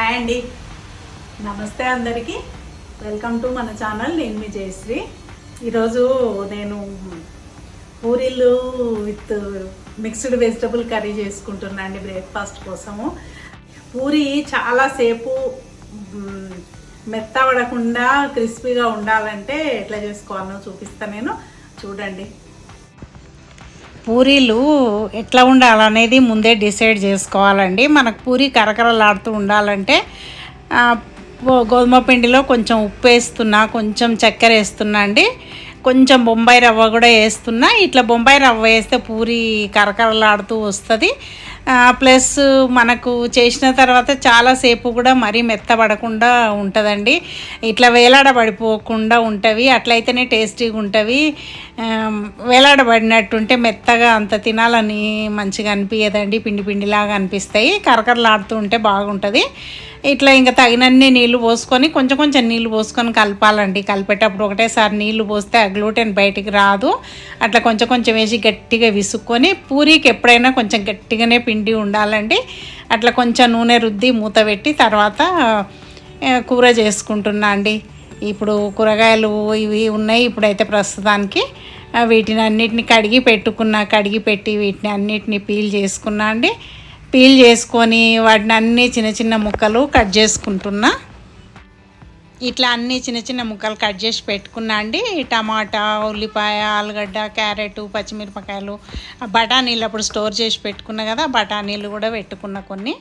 Hi అండి. నమస్తే అందరికీ. వెల్కమ్ టు మన ఛానల్. నేను మీ జయశ్రీ. ఈరోజు నేను పూరీలు విత్ మిక్స్డ్ వెజిటబుల్ కర్రీ చేసుకుంటున్నా అండి బ్రేక్ఫాస్ట్ కోసము. పూరి చాలాసేపు మెత్త మెత్తబడకుండా క్రిస్పీగా ఉండాలంటే ఎట్లా చేసుకోవాలో చూపిస్తాను నేను. చూడండి. పూరీలు ఎట్లా ఉండాలనేది ముందే డిసైడ్ చేసుకోవాలండి. మనకు పూరి కరకరలాడుతూ ఉండాలంటే గోధుమ పిండిలో కొంచెం ఉప్పు వేస్తున్నా కొంచెం చక్కెర వేస్తున్నా అండి. కొంచెం బొంబాయి రవ్వ కూడా వేస్తున్నా. ఇట్లా బొంబాయి రవ్వ వేస్తే పూరి కరకరలాడుతూ వస్తుంది. ప్లస్ మనకు చేసిన తర్వాత చాలాసేపు కూడా మరీ మెత్తబడకుండా ఉంటుందండి. ఇట్లా వేలాడబడిపోకుండా ఉంటవి అట్లయితేనే టేస్టీగా ఉంటవి. వేలాడబడినట్టుంటే మెత్తగా అంత తినాలని మంచిగా అనిపించదండి పిండి పిండిలాగా అనిపిస్తాయి. కరకరలాడుతూ ఉంటే బాగుంటుంది. ఇట్లా ఇంకా తగినన్ని నీళ్ళు పోసుకొని కొంచెం కొంచెం నీళ్ళు పోసుకొని కలపాలండి. కలిపేటప్పుడు ఒకటేసారి నీళ్ళు పోస్తే ఆ గ్లూటెన్ బయటికి రాదు. అట్లా కొంచెం కొంచెం వేసి గట్టిగా విసుక్కొని పూరీకి ఎప్పుడైనా కొంచెం గట్టిగానే పిండి ఉండాలండి. అట్లా కొంచెం నూనె రుద్ది మూత పెట్టి తర్వాత కూర చేసుకుంటున్నా అండి. ఇప్పుడు కూరగాయలు ఇవి ఉన్నాయి ఇప్పుడైతే ప్రస్తుతానికి. వీటిని అన్నిటిని కడిగి పెట్టుకున్నా కడిగి పెట్టి వీటిని అన్నిటిని పీల్ చేసుకున్నా అండి. పీల్ చేసుకొని వాటిని అన్ని చిన్న చిన్న ముక్కలు కట్ చేసుకుంటున్నా. ఇట్లా అన్ని చిన్న చిన్న ముక్కలు కట్ చేసి పెట్టుకున్నా అండి. టమాటా ఉల్లిపాయ ఆలుగడ్డ క్యారెట్ పచ్చిమిరపకాయలు బఠానీలు అప్పుడు స్టోర్ చేసి పెట్టుకున్నా కదా బఠానీలు కూడా పెట్టుకున్న కొన్ని.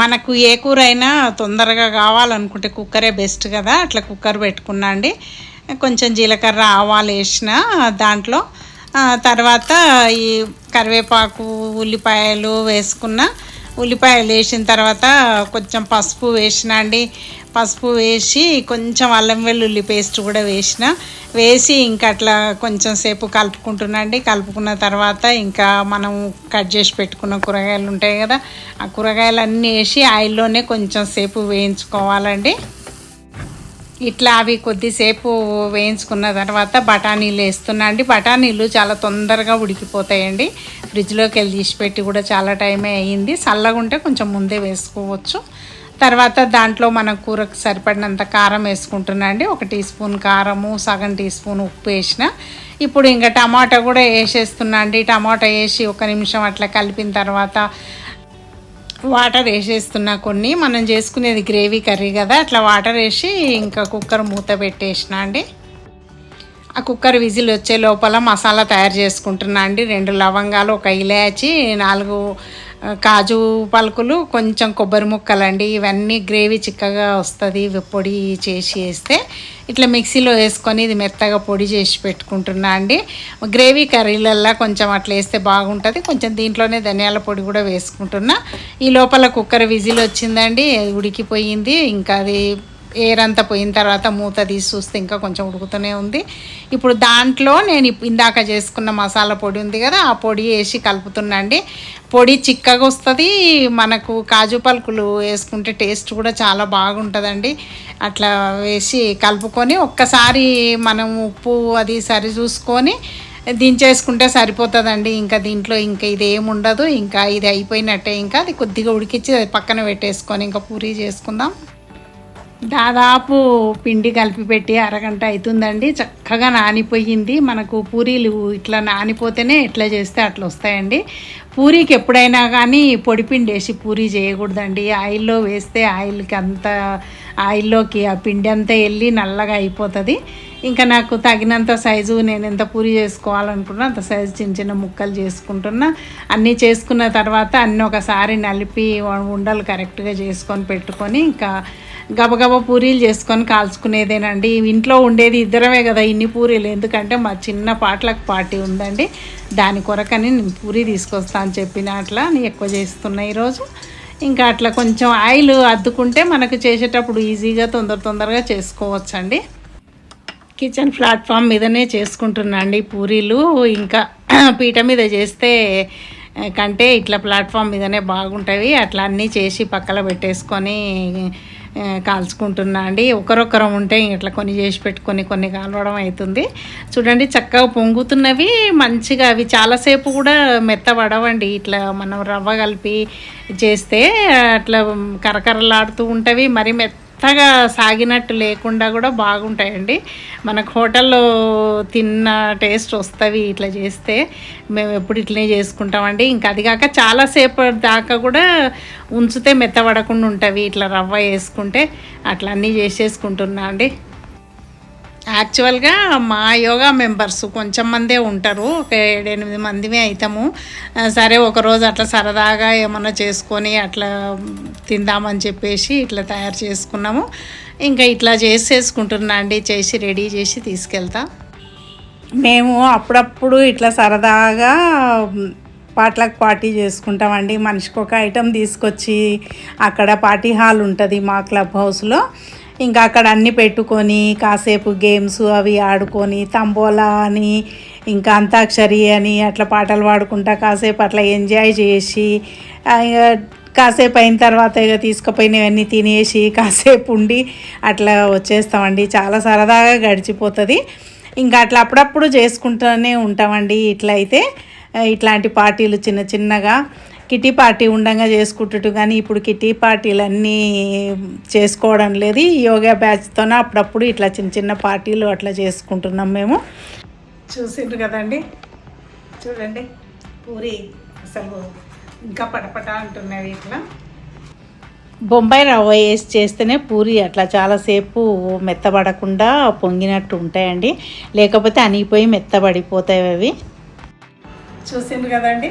మనకు ఏ కూర అయినా తొందరగా కావాలనుకుంటే కుక్కరే బెస్ట్ కదా అట్లా కుక్కర్ పెట్టుకున్నా అండి. కొంచెం జీలకర్ర ఆవాలు వేసిన దాంట్లో. తర్వాత ఈ కరివేపాకు ఉల్లిపాయలు వేసుకున్న ఉల్లిపాయలు వేసిన తర్వాత కొంచెం పసుపు వేసిన అండి. పసుపు వేసి కొంచెం అల్లం వెల్లుల్లి పేస్ట్ కూడా వేసిన. వేసి ఇంకా అట్లా కొంచెం సేపు కలుపుకుంటున్నాండి కలుపుకున్న తర్వాత ఇంకా మనం కట్ చేసి పెట్టుకున్న కూరగాయలు ఉంటాయి కదా ఆ కూరగాయలు అన్నీ వేసి ఆయిల్లోనే కొంచెం సేపు వేయించుకోవాలండి. ఇట్లా అవి కొద్దిసేపు వేయించుకున్న తర్వాత బఠానీలు వేస్తున్నా అండి. బఠానీలు చాలా తొందరగా ఉడికిపోతాయండి. ఫ్రిడ్జ్లోకి వెళ్ళి తీసి పెట్టి కూడా చాలా టైమే అయ్యింది. చల్లగా ఉంటే కొంచెం ముందే వేసుకోవచ్చు. తర్వాత దాంట్లో మన కూరకు సరిపడినంత కారం వేసుకుంటున్నా అండి. ఒక టీ స్పూన్ కారము సగం టీ స్పూన్ ఉప్పు వేసిన. ఇప్పుడు ఇంకా టమాటా కూడా వేసేస్తున్నా అండి. టమాటా వేసి ఒక నిమిషం అట్లా కలిపిన తర్వాత వాటర్ వేసేస్తున్నా కొన్ని. మనం చేసుకునేది గ్రేవీ కర్రీ కదా అట్లా వాటర్ వేసి ఇంకా కుక్కర్ మూత పెట్టేసిన అండి. ఆ కుక్కర్ విజిల్ వచ్చే లోపల మసాలా తయారు చేసుకుంటున్నా అండి. రెండు లవంగాలు ఒక ఇలాచి నాలుగు కాజు పలుకులు కొంచెం కొబ్బరి ముక్కలండి ఇవన్నీ గ్రేవీ చిక్కగా వస్తుంది పొడి చేసి వేస్తే ఇట్లా మిక్సీలో వేసుకొని ఇది మెత్తగా పొడి చేసి పెట్టుకుంటున్నా అండి. గ్రేవీ కర్రీలల్లా కొంచెం అట్లా వేస్తే బాగుంటుంది. కొంచెం దీంట్లోనే ధనియాల పొడి కూడా వేసుకుంటున్నా. ఈ లోపల కుక్కర్ విజిల్ వచ్చిందండి ఉడికిపోయింది ఇంకా అది ఎయిర్ అంతా పోయిన తర్వాత మూత తీసి చూస్తే ఇంకా కొంచెం ఉడుకుతూనే ఉంది. ఇప్పుడు దాంట్లో నేను ఇందాక చేసుకున్న మసాలా పొడి ఉంది కదా ఆ పొడి వేసి కలుపుతున్నాండి. పొడి చిక్కగా వస్తుంది మనకు కాజు పలుకులు వేసుకుంటే టేస్ట్ కూడా చాలా బాగుంటుందండి. అట్లా వేసి కలుపుకొని ఒక్కసారి మనం ఉప్పు అది సరి చూసుకొని దించేసుకుంటే సరిపోతుందండి. ఇంకా దీంట్లో ఇంకా ఇది ఏముండదు ఇంకా ఇది అయిపోయినట్టే. ఇంకా అది కొద్దిగా ఉడికించి అది పక్కన పెట్టేసుకొని ఇంకా పూరీ చేసుకుందాం. దాదాపు పిండి కలిపి పెట్టి అరగంట అవుతుందండి చక్కగా నానిపోయింది. మనకు పూరీలు ఇట్లా నానిపోతేనే ఎట్లా చేస్తే అట్లా వస్తాయండి. పూరీకి ఎప్పుడైనా కానీ పొడి పిండి వేసి పూరీ చేయకూడదండి. ఆయిల్లో వేస్తే ఆయిల్కి అంత ఆయిల్లోకి ఆ పిండి అంతా వెళ్ళి నల్లగా అయిపోతుంది. ఇంకా నాకు తగినంత సైజు నేను ఎంత పూరి చేసుకోవాలనుకున్నా అంత సైజు చిన్న చిన్న ముక్కలు చేసుకుంటున్నా. అన్నీ చేసుకున్న తర్వాత అన్నీ ఒకసారి నలిపి ఉండలు కరెక్ట్గా చేసుకొని పెట్టుకొని ఇంకా గబగబ పూరీలు చేసుకొని కాల్చుకునేదేనండి. ఇంట్లో ఉండేది ఇద్దరమే కదా ఇన్ని పూరీలు. ఎందుకంటే మా చిన్న పాటలకు పార్టీ ఉందండి. దాని కొరకని నేను పూరీ తీసుకొస్తా అని చెప్పిన అట్లా నేను ఎక్కువ చేస్తున్నా ఈరోజు. ఇంకా అట్లా కొంచెం ఆయిల్ అద్దుకుంటే మనకు చేసేటప్పుడు ఈజీగా తొందర తొందరగా చేసుకోవచ్చండి. కిచెన్ ప్లాట్ఫామ్ మీదనే చేసుకుంటున్నా అండి పూరీలు. ఇంకా పీట మీద చేస్తే కంటే ఇట్లా ప్లాట్ఫామ్ మీదనే బాగుంటాయి అట్లా అన్నీ చేసి పక్కన పెట్టేసుకొని కాల్చుకుంటున్నా అండి. ఒకరొకరం ఉంటే ఇట్లా కొన్ని చేసి పెట్టుకొని కొన్ని కాలవడం అవుతుంది చూడండి చక్కగా పొంగుతున్నవి మంచిగా అవి చాలాసేపు కూడా మెత్తబడవండి. ఇట్లా మనం రవ్వ కలిపి చేస్తే అట్లా కరకరలాడుతూ ఉంటవి. మరి మెత్త మెత్తగా సాగినట్టు లేకుండా కూడా బాగుంటాయండి. మనకు హోటల్లో తిన్న టేస్ట్ వస్తుంది ఇట్లా చేస్తే. మేము ఎప్పుడు ఇట్లనే చేసుకుంటామండి. ఇంకా అది కాక చాలాసేపు దాకా కూడా ఉంచితే మెత్తబడకుండా ఉంటుంది. ఇట్లా రవ్వ వేసుకుంటే అట్లా అన్నీ చేసేసుకుంటున్నా అండి. యాక్చువల్గా మా యోగా మెంబర్స్ కొంచెం మందే ఉంటారు. ఒక ఏడెనిమిది మందిమే అవుతాము సరే ఒకరోజు అట్లా సరదాగా ఏమన్నా చేసుకొని అట్లా తిందామని చెప్పేసి ఇట్లా తయారు చేసుకున్నాము. ఇంకా ఇట్లా చేసేసుకుంటున్నా అండి. చేసి రెడీ చేసి తీసుకెళ్తా. మేము అప్పుడప్పుడు ఇట్లా సరదాగా పాటలకు పార్టీ చేసుకుంటామండి. మనిషికి ఒక ఐటెం తీసుకొచ్చి అక్కడ పార్టీ హాల్ ఉంటుంది మా క్లబ్ హౌస్లో. ఇంకా అక్కడ అన్నీ పెట్టుకొని కాసేపు గేమ్స్ అవి ఆడుకొని తంబోలా అని ఇంకా అంతాక్షరి అని అట్లా పాటలు పాడుకుంటా కాసేపు అట్లా ఎంజాయ్ చేసి ఇక కాసేపు అయిన తర్వాత ఇక తీసుకుపోయినవన్నీ తినేసి కాసేపు ఉండి అట్లా వచ్చేస్తామండి. చాలా సరదాగా గడిచిపోతుంది. ఇంకా అట్లా అప్పుడప్పుడు చేసుకుంటూనే ఉంటామండి. ఇట్లా అయితే ఇట్లాంటి పార్టీలు చిన్న చిన్నగా కిటీ పార్టీ ఉండంగా చేసుకుంటుట్టు కానీ ఇప్పుడు కిటీ పార్టీలు అన్నీ చేసుకోవడం లేదు. యోగా బ్యాచ్తోనే అప్పుడప్పుడు ఇట్లా చిన్న చిన్న పార్టీలు అట్లా చేసుకుంటున్నాం మేము. చూసిండ్రు కదండి? చూడండి. పూరి అసలు ఇంకా పటపట అంటున్నవి ఇట్లా. బొంబాయి రవ్వ వేసి చేస్తేనే పూరి అట్లా చాలాసేపు మెత్తబడకుండా పొంగినట్టు ఉంటాయండి. లేకపోతే అనిగిపోయి మెత్తబడిపోతాయి అవి. చూసిండ్రు కదండి?